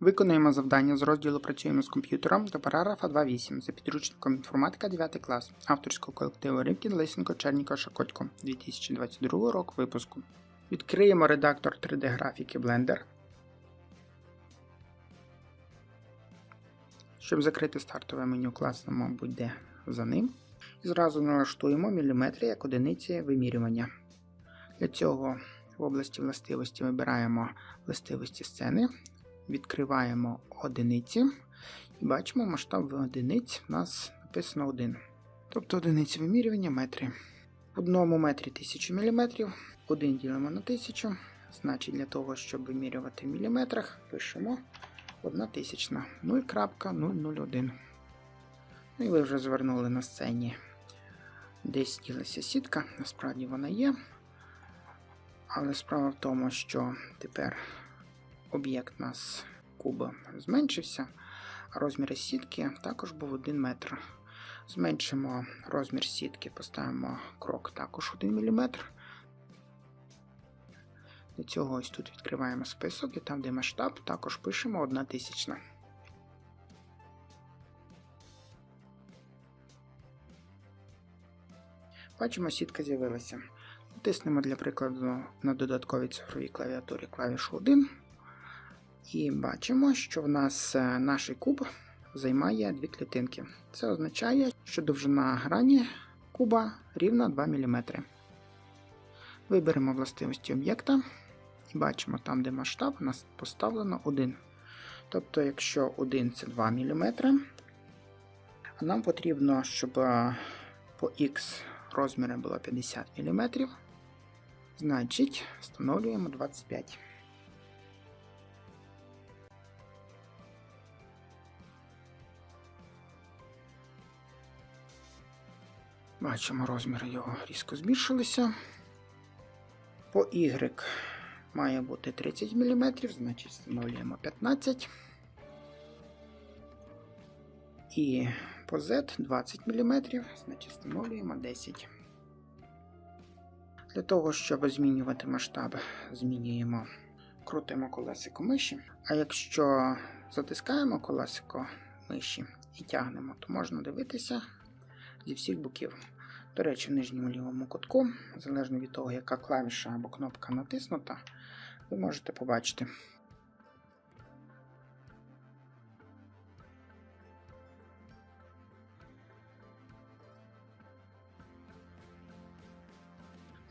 Виконуємо завдання з розділу Працюємо з комп'ютером до параграфа 2.8 за підручником інформатика 9 клас авторського колективу Рибкін Лисенко Черніко Шакотько 2022 рок випуску. Відкриємо редактор 3D графіки Blender. Щоб закрити стартове меню класно, мабуть, де за ним. І зразу налаштуємо міліметри як одиниці вимірювання. Для цього в області властивості вибираємо властивості сцени, відкриваємо одиниці і бачимо масштаб одиниць у нас написано 1. Тобто одиниці вимірювання метри. В одному метрі 1000 мм, 1 ділимо на 1000. Значить, для того, щоб вимірювати в міліметрах, пишемо 1 тисячна 0.001. Ну і ви вже звернули на сцені. Десь ділася сітка, насправді вона є. Але справа в тому, що тепер об'єкт у нас куба зменшився, а розмір сітки також був 1 метр. Зменшимо розмір сітки, поставимо крок також 1 мм. Для цього ось тут відкриваємо список і там, де масштаб, також пишемо 1 тисячна. Бачимо, сітка з'явилася. Натиснемо для прикладу на додатковій цифровій клавіатурі клавішу 1. І бачимо, що в нас е, наш куб займає дві клітинки. Це означає, що довжина грані куба рівна 2 мм. Виберемо властивості об'єкта і бачимо там, де масштаб, у нас поставлено 1. Тобто, якщо 1 це 2 мм, нам потрібно, щоб е, по X розміри було 50 мм, значить встановлюємо 25 Бачимо, розміри його різко збільшилися. По Y має бути 30 мм, значить встановлюємо 15. І по Z 20 мм, значить встановлюємо 10. Для того, щоб змінювати масштаб, змінюємо, крутимо колесико миші. А якщо затискаємо колесико миші і тягнемо, то можна дивитися зі всіх боків. До речі, в нижньому лівому кутку, залежно від того, яка клавіша або кнопка натиснута, ви можете побачити.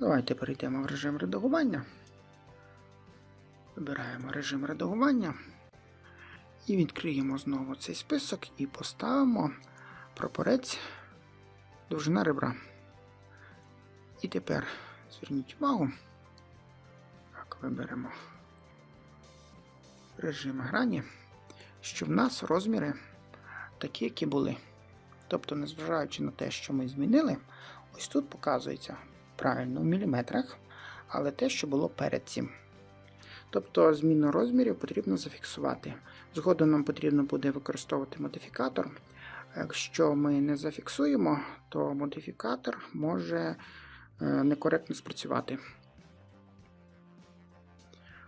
Давайте перейдемо в режим редагування. Вибираємо режим редагування і відкриємо знову цей список і поставимо прапорець довжина ребра. І тепер зверніть увагу, так, виберемо режим грані, що в нас розміри такі, які були. Тобто, незважаючи на те, що ми змінили, ось тут показується правильно в міліметрах, але те, що було перед цим. Тобто зміну розмірів потрібно зафіксувати. Згодом нам потрібно буде використовувати модифікатор. Якщо ми не зафіксуємо, то модифікатор може е, некоректно спрацювати.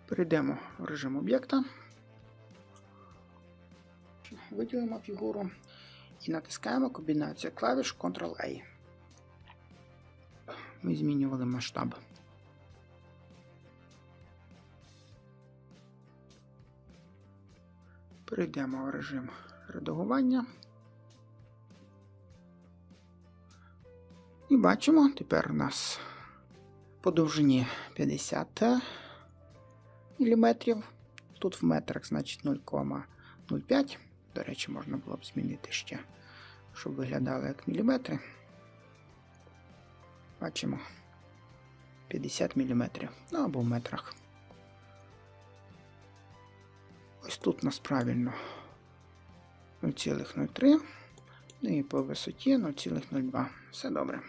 Перейдемо в режим об'єкта, виділимо фігуру і натискаємо комбінацію клавіш Ctrl-A. Ми змінювали масштаб. Перейдемо в режим редагування. І бачимо, тепер у нас по довжині 50 мм. Тут в метрах, значить 0,05. До речі, можна було б змінити ще, щоб виглядало як міліметри. Бачимо 50 мм. Ну або в метрах. Ось тут у нас правильно 0,03. Ну і по висоті 0,02. Все добре.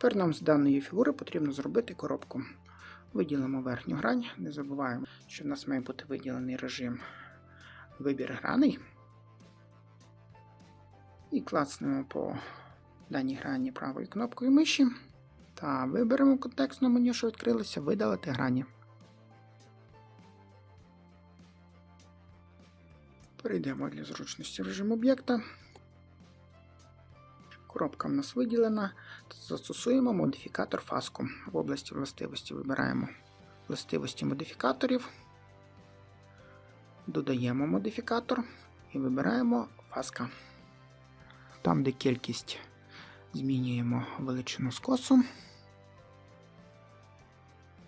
Тепер нам з даної фігури потрібно зробити коробку. Виділимо верхню грань, не забуваємо, що в нас має бути виділений режим вибір граней. І клацнемо по даній грані правою кнопкою миші Та виберемо контекстне меню, що відкрилося, видалити грані. Перейдемо для зручності в режим об'єкта. Коробка в нас виділена. Застосуємо модифікатор фаску. В області властивості вибираємо властивості модифікаторів. Додаємо модифікатор і вибираємо фаска. Там, де кількість, змінюємо величину скосу.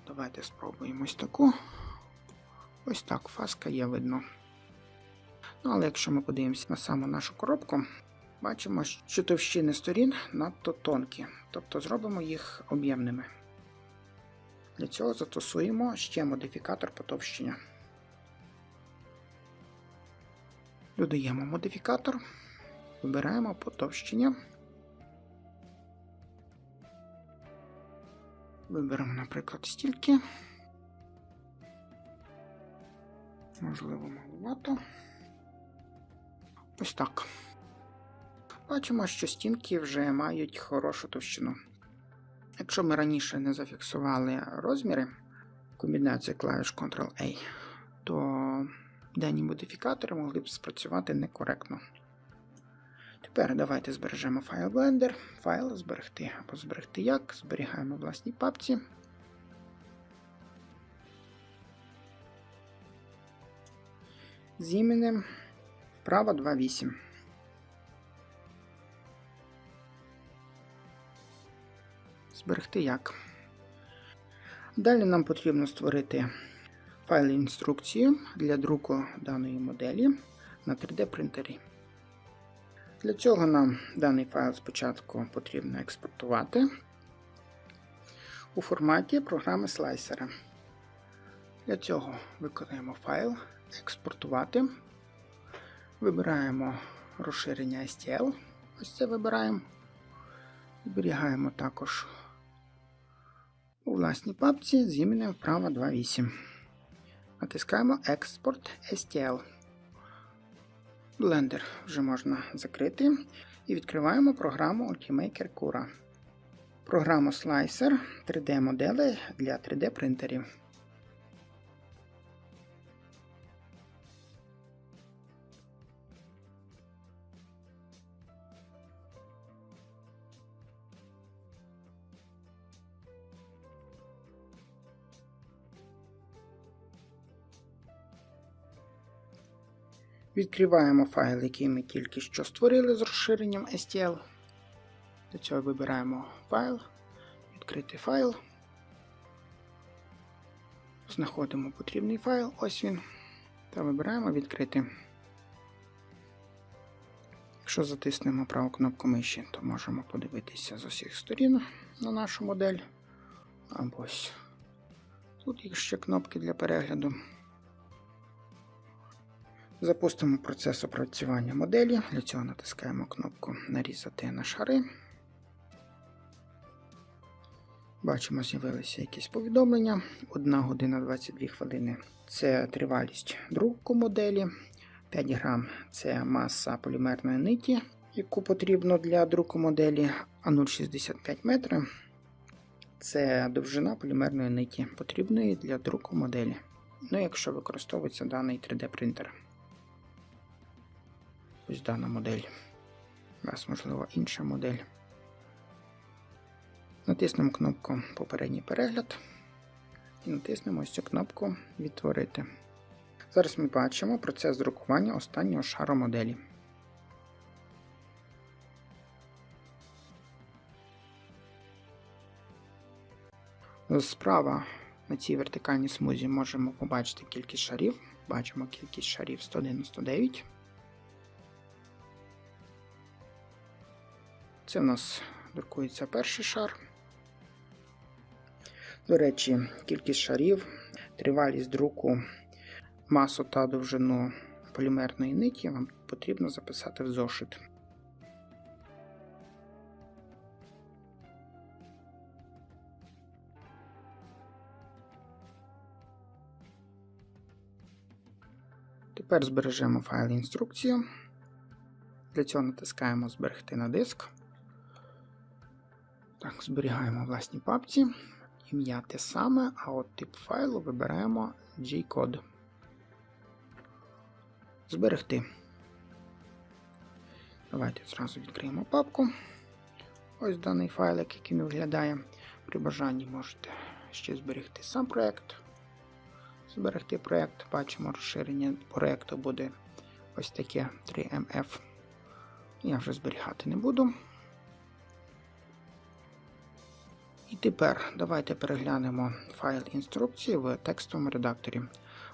Давайте спробуємо ось таку. Ось так фаска є видно. Ну, але якщо ми подивимося на саму нашу коробку, бачимо, що товщини сторін надто тонкі, тобто зробимо їх об'ємними. Для цього застосуємо ще модифікатор потовщення. Додаємо модифікатор, вибираємо потовщення. Виберемо, наприклад, стільки. Можливо, маловато. Ось так. Бачимо, що стінки вже мають хорошу товщину. Якщо ми раніше не зафіксували розміри комбінації клавіш Ctrl-A, то дані модифікатори могли б спрацювати некоректно. Тепер давайте збережемо файл Blender, файл зберегти або зберегти як, зберігаємо в власній папці. З іменем вправо 2.8. Зберегти як. Далі нам потрібно створити файл інструкцію для друку даної моделі на 3D принтері. Для цього нам даний файл спочатку потрібно експортувати у форматі програми слайсера. Для цього виконуємо файл, експортувати. Вибираємо розширення STL. Ось це вибираємо. Зберігаємо також у власній папці з іменем вправа 2.8. Натискаємо Export STL. Blender вже можна закрити. І відкриваємо програму Ultimaker Cura. Програму Slicer 3D-модели для 3D-принтерів. Відкриваємо файл, який ми тільки що створили з розширенням STL. Для цього вибираємо файл, відкрити файл. Знаходимо потрібний файл, ось він, та вибираємо відкрити. Якщо затиснемо праву кнопку миші, то можемо подивитися з усіх сторін на нашу модель. Або ось тут є ще кнопки для перегляду. Запустимо процес опрацювання моделі. Для цього натискаємо кнопку Нарізати на шари. Бачимо, з'явилися якісь повідомлення. 1 година 22 хвилини це тривалість друку моделі. 5 грам це маса полімерної ниті, яку потрібно для друку моделі. А 0,65 метри це довжина полімерної ниті, потрібної для друку моделі. Ну, якщо використовується даний 3D-принтер. Ось дана модель. У вас, можливо, інша модель. Натиснемо кнопку Попередній перегляд і натиснемо ось цю кнопку Відтворити. Зараз ми бачимо процес друкування останнього шару моделі. Справа на цій вертикальній смузі можемо побачити кількість шарів. Бачимо кількість шарів 199. Це у нас друкується перший шар. До речі, кількість шарів, тривалість друку, масу та довжину полімерної ниті вам потрібно записати в зошит. Тепер збережемо файл інструкцію. Для цього натискаємо Зберегти на диск. Так, зберігаємо в власній папці. Ім'я те саме, а от тип файлу вибираємо G-код. Зберегти. Давайте зразу відкриємо папку. Ось даний файлик, який він виглядає. При бажанні можете ще зберегти сам проєкт. Зберегти проєкт. Бачимо, розширення проєкту буде ось таке 3MF. Я вже зберігати не буду. І тепер давайте переглянемо файл інструкції в текстовому редакторі. У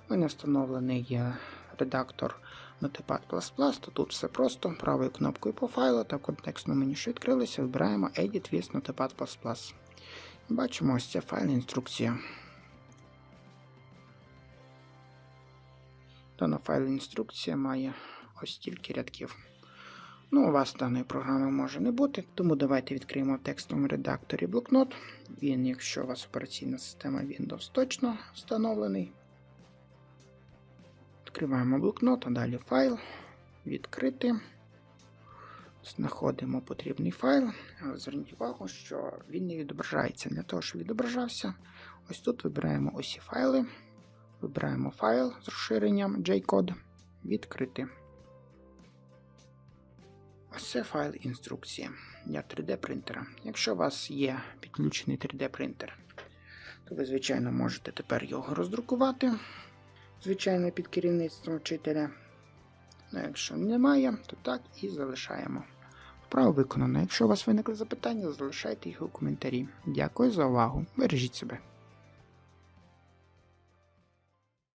мене встановлений є редактор Notepad++, то тут все просто. Правою кнопкою по файлу та в контекстному меню, що відкрилося, вибираємо Edit with Notepad++. Бачимо ось це файл інструкція. Дана файл інструкція має ось стільки рядків. Ну, у вас даної програми може не бути, тому давайте відкриємо в текстовому редакторі блокнот. Він, якщо у вас операційна система Windows точно встановлений. Відкриваємо блокнот, а далі файл. Відкрити. Знаходимо потрібний файл. Зверніть увагу, що він не відображається. Для того, щоб відображався, ось тут вибираємо усі файли. Вибираємо файл з розширенням J-код. Відкрити. Це файл інструкції для 3D принтера. Якщо у вас є підключений 3D принтер, то ви, звичайно, можете тепер його роздрукувати, звичайно, під керівництвом вчителя. Ну, якщо немає, то так і залишаємо. Вправо виконано. Якщо у вас виникли запитання, залишайте їх у коментарі. Дякую за увагу. Бережіть себе.